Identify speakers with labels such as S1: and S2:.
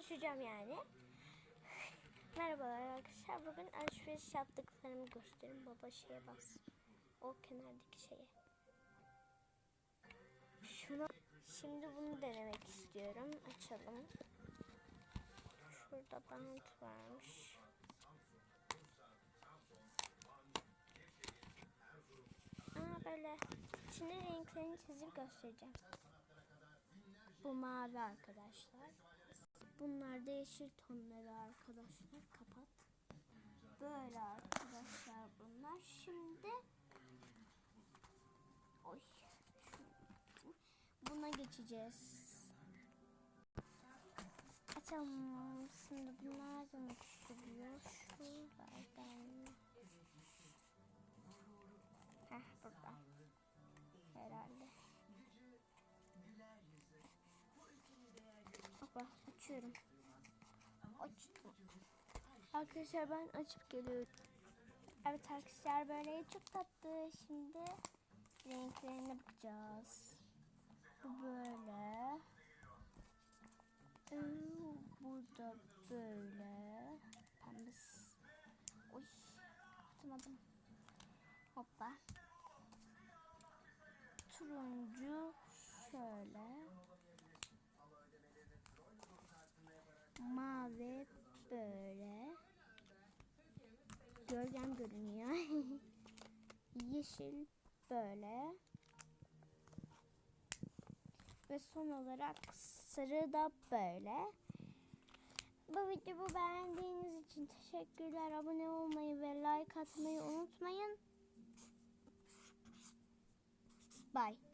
S1: konuşacağım yani. Merhabalar arkadaşlar. Bugün alışveriş yaptıklarımı göstereyim. Baba şeye bas. O kenardaki şeye. Şuna şimdi bunu denemek istiyorum. Açalım. Şurada bant varmış. Aa böyle. Şimdi renklerini çizip göstereceğim. Bu mavi arkadaşlar. Bunlar da yeşil tonları arkadaşlar. Kapat. Böyle arkadaşlar bunlar. Şimdi Oy. Buna geçeceğiz. Açalım. Şimdi bunlar da açıyorum. Açtım. Arkadaşlar ben açıp geliyorum. Evet arkadaşlar böyle çok tatlı. Şimdi renklerine bakacağız. Bu böyle. Bu da böyle. Pembes. Oy. Kapatamadım. Hoppa. Turuncu şöyle. Mavi böyle. Gölgem görünüyor. Yeşil böyle. Ve son olarak sarı da böyle. Bu videomu beğendiğiniz için teşekkürler. Abone olmayı ve like atmayı unutmayın. Bye.